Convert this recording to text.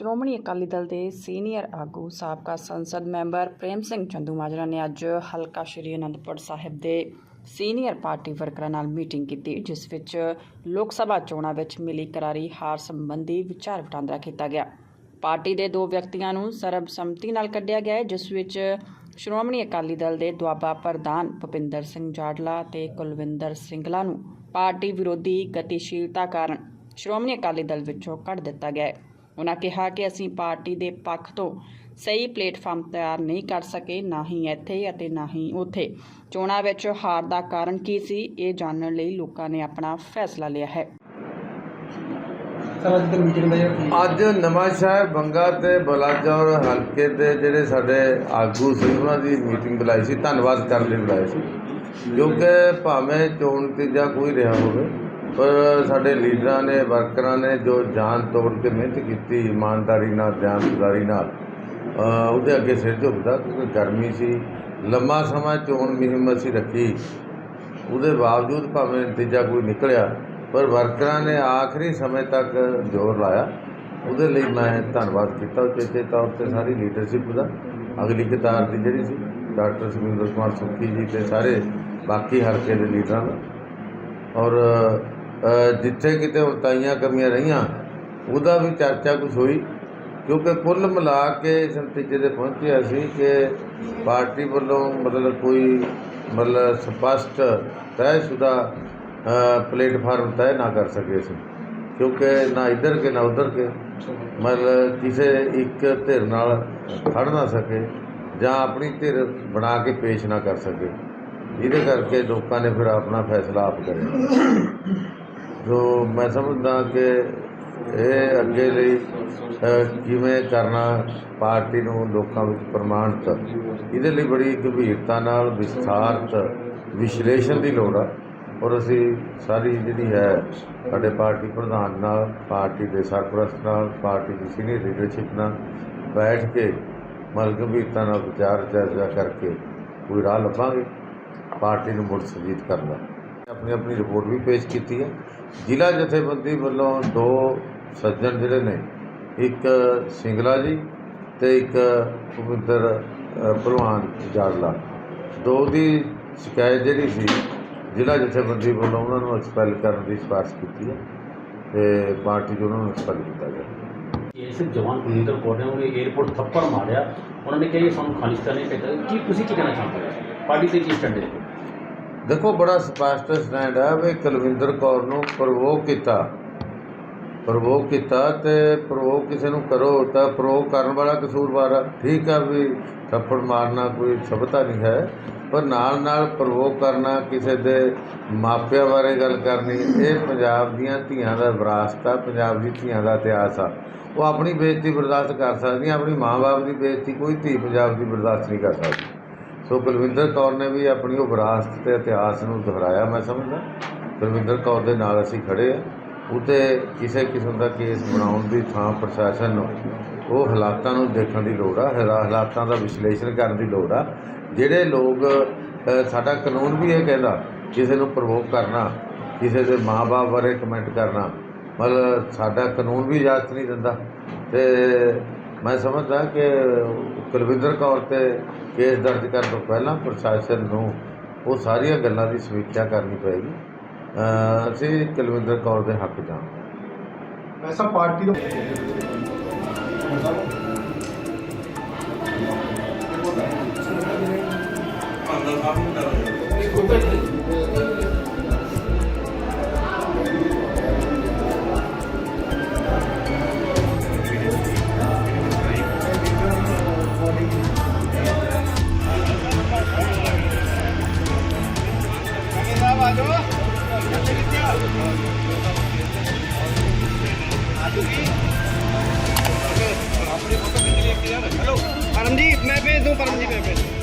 ਸ਼੍ਰੋਮਣੀ ਅਕਾਲੀ ਦਲ ਦੇ ਸੀਨੀਅਰ ਆਗੂ, ਸਾਬਕਾ ਸੰਸਦ ਮੈਂਬਰ ਪ੍ਰੇਮ ਸਿੰਘ ਚੰਦੂਮਾਜਰਾ ਨੇ ਅੱਜ ਹਲਕਾ ਸ਼੍ਰੀ ਅਨੰਦਪੁਰ ਸਾਹਿਬ ਦੇ ਸੀਨੀਅਰ ਪਾਰਟੀ ਵਰਕਰਾਂ ਨਾਲ ਮੀਟਿੰਗ ਕੀਤੀ, ਜਿਸ ਵਿੱਚ ਲੋਕ ਸਭਾ ਚੋਣਾਂ ਵਿੱਚ ਮਿਲੀ ਕਰਾਰੀ ਹਾਰ ਸੰਬੰਧੀ ਵਿਚਾਰ ਵਟਾਂਦਰਾ ਕੀਤਾ ਗਿਆ। ਪਾਰਟੀ ਦੇ ਦੋ ਵਿਅਕਤੀਆਂ ਨੂੰ ਸਰਬਸੰਮਤੀ ਨਾਲ ਕੱਢਿਆ ਗਿਆ ਜਿਸ ਵਿੱਚ ਸ਼੍ਰੋਮਣੀ ਅਕਾਲੀ ਦਲ ਦੇ ਦੁਆਬਾ ਪ੍ਰਧਾਨ ਭੁਪਿੰਦਰ ਸਿੰਘ ਜਾਡਲਾ ਤੇ ਕੁਲਵਿੰਦਰ ਸਿੰਘਲਾ ਨੂੰ ਪਾਰਟੀ ਵਿਰੋਧੀ ਗਤੀਸ਼ੀਲਤਾ ਕਾਰਨ ਸ਼੍ਰੋਮਣੀ ਅਕਾਲੀ ਦਲ ਵਿੱਚੋਂ ਕੱਢ ਦਿੱਤਾ ਗਿਆ ਹੈ। ਉਨ੍ਹਾਂ ਕਿਹਾ ਕਿ ਅਸੀਂ ਪਾਰਟੀ ਦੇ ਪੱਖ ਤੋਂ ਸਹੀ ਪਲੇਟਫਾਰਮ ਤਿਆਰ ਨਹੀਂ ਕਰ ਸਕੇ ਨਾ ਹੀ ਇੱਥੇ ਅਤੇ ਨਾ ਹੀ ਉੱਥੇ। ਚੋਣਾਂ ਵਿੱਚ ਹਾਰ ਦਾ ਕਾਰਨ ਕੀ ਸੀ ਇਹ ਜਾਣਨ ਲਈ ਲੋਕਾਂ ਨੇ ਆਪਣਾ ਫੈਸਲਾ ਲਿਆ ਹੈ। ਅੱਜ ਨਵਾਂ ਸ਼ਹਿਰ ਬੰਗਾ ਤੇ ਬਲਾਚੌਰ ਹਲਕੇ ਦੇ ਜਿਹੜੇ ਸਾਡੇ ਆਗੂ ਸੀ ਉਹਨਾਂ ਦੀ ਮੀਟਿੰਗ ਬੁਲਾਈ ਸੀ। ਧੰਨਵਾਦ ਕਰਨ ਲਈ ਬੁਲਾਈ ਸੀ। ਕਿਉਂਕਿ ਭਾਵੇਂ ਚੋਣ ਨਤੀਜਾ ਕੋਈ ਰਿਹਾ ਹੋਵੇ ਪਰ ਸਾਡੇ ਲੀਡਰਾਂ ਨੇ, ਵਰਕਰਾਂ ਨੇ ਜੋ ਜਾਨ ਤੋੜ ਕੇ ਮਿਹਨਤ ਕੀਤੀ, ਇਮਾਨਦਾਰੀ ਨਾਲ ਜਾਨਦਾਰੀ ਨਾਲ ਉਹਦੇ ਅੱਗੇ ਸਿਰ ਝੁਕਦਾ, ਕਿਉਂਕਿ ਗਰਮੀ ਸੀ, ਲੰਮਾ ਸਮਾਂ ਚੋਣ ਮੁਹਿੰਮ ਅਸੀਂ ਰੱਖੀ। ਉਹਦੇ ਬਾਵਜੂਦ ਭਾਵੇਂ ਨਤੀਜਾ ਕੋਈ ਨਿਕਲਿਆ, ਪਰ ਵਰਕਰਾਂ ਨੇ ਆਖਰੀ ਸਮੇਂ ਤੱਕ ਜ਼ੋਰ ਲਾਇਆ। ਉਹਦੇ ਲਈ ਮੈਂ ਧੰਨਵਾਦ ਕੀਤਾ। ਉਚੇਚੇ ਤੌਰ ਤੇ ਸਾਰੀ ਲੀਡਰਸ਼ਿਪ ਦਾ, ਅਗਲੀ ਕਤਾਰ ਦੀ ਜਿਹੜੀ ਸੀ, ਡਾਕਟਰ ਸੁਖਿੰਦਰ ਕੁਮਾਰ ਸੁੱਖੀ ਜੀ ਤੇ ਸਾਰੇ ਬਾਕੀ ਹਲਕੇ ਦੇ ਲੀਡਰਾਂ ਦਾ। ਔਰ ਜਿੱਥੇ ਕਿਤੇ ਉਲਟਾਈਆਂ ਕਮੀਆਂ ਰਹੀਆਂ, ਉਹਦਾ ਵੀ ਚਰਚਾ ਕੁਝ ਹੋਈ, ਕਿਉਂਕਿ ਕੁੱਲ ਮਿਲਾ ਕੇ ਇਸ ਨਤੀਜੇ ਤੇ ਪਹੁੰਚਿਆ ਸੀ ਕਿ ਪਾਰਟੀ ਵੱਲੋਂ ਮਤਲਬ ਕੋਈ ਮਤਲਬ ਸਪਸ਼ਟ ਤੈਅਸ਼ੁਦਾ ਪਲੇਟਫਾਰਮ ਤੈਅ ਨਾ ਕਰ ਸਕੇ ਸੀ, ਕਿਉਂਕਿ ਨਾ ਇੱਧਰ ਕੇ, ਨਾ ਉੱਧਰ ਕੇ, ਮਤਲਬ ਕਿਸੇ ਇੱਕ ਧਿਰ ਨਾਲ ਖੜ ਨਾ ਸਕੇ, ਜਾਂ ਆਪਣੀ ਧਿਰ ਬਣਾ ਕੇ ਪੇਸ਼ ਨਾ ਕਰ ਸਕੇ। ਇਹਦੇ ਕਰਕੇ ਲੋਕਾਂ ਨੇ ਫਿਰ ਆਪਣਾ ਫੈਸਲਾ ਆਪ ਕਰਿਆ। ਜੋ ਮੈਂ ਸਮਝਦਾ ਕਿ ਇਹ ਅੱਗੇ ਲਈ ਕਿਵੇਂ ਕਰਨਾ ਪਾਰਟੀ ਨੂੰ ਲੋਕਾਂ ਵਿੱਚ ਪ੍ਰਮਾਣਿਤ, ਇਹਦੇ ਲਈ ਬੜੀ ਗੰਭੀਰਤਾ ਨਾਲ ਵਿਸਥਾਰਤ ਵਿਸ਼ਲੇਸ਼ਣ ਦੀ ਲੋੜ ਆ। ਔਰ ਅਸੀਂ ਸਾਰੀ ਜਿਹੜੀ ਹੈ, ਸਾਡੇ ਪਾਰਟੀ ਪ੍ਰਧਾਨ ਨਾਲ, ਪਾਰਟੀ ਦੇ ਸਰਪ੍ਰਸਤ ਨਾਲ, ਪਾਰਟੀ ਦੀ ਸੀਨੀਅਰ ਲੀਡਰਸ਼ਿਪ ਨਾਲ ਬੈਠ ਕੇ ਮਲ ਗੰਭੀਰਤਾ ਨਾਲ ਵਿਚਾਰ ਚਰਚਾ ਕਰਕੇ ਕੋਈ ਰਾਹ ਲੱਭਾਂਗੇ, ਪਾਰਟੀ ਨੂੰ ਮੁੜ ਸੁਰਜੀਤ ਕਰਨ ਦਾ। ਆਪਣੀ ਆਪਣੀ ਰਿਪੋਰਟ ਵੀ ਪੇਸ਼ ਕੀਤੀ ਹੈ। ਜ਼ਿਲ੍ਹਾ ਜਥੇਬੰਦੀ ਵੱਲੋਂ ਦੋ ਸੱਜਣ ਜਿਹੜੇ ਨੇ ਇੱਕ ਸਿੰਗਲਾ ਜੀ ਤੇ ਇੱਕ ਭੁਪਿੰਦਰ ਅ, ਭਲਵਾਨ ਜਾੜਲਾ ਦੋ ਦੀ ਸ਼ਿਕਾਇਤ ਜਿਹੜੀ ਸੀ ਜ਼ਿਲ੍ਹਾ ਜਥੇਬੰਦੀ ਵੱਲੋਂ ਉਹਨਾਂ ਨੂੰ ਐਕਸਪੈਲ ਕਰਨ ਦੀ ਸਿਫਾਰਿਸ਼ ਕੀਤੀ ਹੈ ਤੇ ਪਾਰਟੀ 'ਚ ਉਹਨਾਂ ਨੂੰ ਐਕਸਪੈਲ ਕੀਤਾ ਗਿਆ। ਇਸ ਜਵਾਨ ਗੁਰਿੰਦਰ ਕੌਰ ਨੇ ਉਹਨੇ 에어ਪੋਰਟ ਥੱਪੜ ਮਾਰਿਆ। ਉਹਨਾਂ ਨੇ ਕਿਹਾ ਇਹ ਸਾਨੂੰ ਖਾਲਿਸਤਾਨ ਨਹੀਂ ਭੇਜਿਆ। ਕੀ ਤੁਸੀਂ ਕੀ ਕਹਿਣਾ ਚਾਹੁੰਦੇ ਹੋ? ਪਾਰਟੀ ਦੇ ਕੀ ਸਟੈਂਡ ਹੈ? ਦੇਖੋ, ਬੜਾ ਸਪਸ਼ਟ ਸਟੈਂਡ ਹੈ ਵੀ ਕੁਲਵਿੰਦਰ ਕੌਰ ਨੂੰ ਪ੍ਰਵੋਕ ਕੀਤਾ। ਪ੍ਰਵੋਕ ਕੀਤਾ ਤੇ ਪ੍ਰਵੋਕ ਕਿਸੇ ਨੂੰ ਕਰੋ ਤਾਂ ਪ੍ਰਵੋਕ ਕਰਨ ਵਾਲਾ ਕਸੂਰਵਾਰ ਆ। ਠੀਕ ਆ ਵੀ ਥੱਪੜ ਮਾਰਨਾ ਕੋਈ ਸਭਤਾ ਨਹੀਂ ਹੈ, ਪਰ ਨਾਲ ਨਾਲ ਪ੍ਰਵੋਕ ਕਰਨਾ ਕਿਸੇ ਦੇ ਮਾਪਿਆਂ ਬਾਰੇ ਗੱਲ ਕਰਨੀ, ਇਹ ਪੰਜਾਬ ਦੀਆਂ ਧੀਆਂ ਦਾ ਵਿਰਾਸਤ ਆ, ਪੰਜਾਬ ਦੀ ਧੀਆਂ ਦਾ ਇਤਿਹਾਸ ਆ। ਉਹ ਆਪਣੀ ਬੇਇੱਜ਼ਤੀ ਬਰਦਾਸ਼ਤ ਕਰ ਸਕਦੀਆਂ, ਆਪਣੀ ਮਾਂ-ਬਾਪ ਦੀ ਬੇਇੱਜ਼ਤੀ ਕੋਈ ਧੀ ਪੰਜਾਬ ਦੀ ਬਰਦਾਸ਼ਤ ਨਹੀਂ ਕਰ ਸਕਦੀ। ਸੋ ਕੁਲਵਿੰਦਰ ਕੌਰ ਨੇ ਵੀ ਆਪਣੀ ਉਹ ਵਿਰਾਸਤ ਤੇ ਇਤਿਹਾਸ ਨੂੰ ਦੁਹਰਾਇਆ, ਮੈਂ ਸਮਝਦਾ। ਕੁਲਵਿੰਦਰ ਕੌਰ ਦੇ ਨਾਲ ਅਸੀਂ ਖੜੇ ਆ। ਉਤੇ ਕਿਸੇ ਕਿਸਮ ਦਾ ਕੇਸ ਬਣਾਉਣ ਦੀ ਥਾਂ ਪ੍ਰਸ਼ਾਸਨ ਨੂੰ, ਉਹ ਹਾਲਾਤਾਂ ਨੂੰ ਦੇਖਣ ਦੀ ਲੋੜ ਆ, ਹਾਲਾ- ਹਾਲਾਤਾਂ ਦਾ ਵਿਸ਼ਲੇਸ਼ਣ ਕਰਨ ਦੀ ਲੋੜ ਆ। ਜਿਹੜੇ ਲੋਕ ਸਾਡਾ ਕਾਨੂੰਨ ਵੀ ਇਹ ਕਹਿੰਦਾ, ਕਿਸੇ ਨੂੰ ਪ੍ਰਵੋਕ ਕਰਨਾ, ਕਿਸੇ ਦੇ ਮਾਪੇ ਬਾਰੇ ਕਮੈਂਟ ਕਰਨਾ, ਮਤਲਬ ਸਾਡਾ ਕਾਨੂੰਨ ਵੀ ਇਜਾਜ਼ਤ ਨਹੀਂ ਦਿੰਦਾ। ਤੇ ਮੈਂ ਸਮਝਦਾ ਕਿ ਕੁਲਵਿੰਦਰ ਕੌਰ ਤੇ ਕੇਸ ਦਰਜ ਕਰਨ ਤੋਂ ਪਹਿਲਾਂ ਪ੍ਰਸ਼ਾਸਨ ਨੂੰ ਉਹ ਸਾਰੀਆਂ ਗੱਲਾਂ ਦੀ ਸਮੀਖਿਆ ਕਰਨੀ ਪਏਗੀ। ਅ, ਅਸੀਂ ਕੁਲਵਿੰਦਰ ਕੌਰ ਦੇ ਹੱਕ ਜਾਵਾਂਗੇ ਐਸਾ ਪਾਰਟੀ ਦਾ परमजीत मैं भेज दूं परमजीत मैं भेज दूं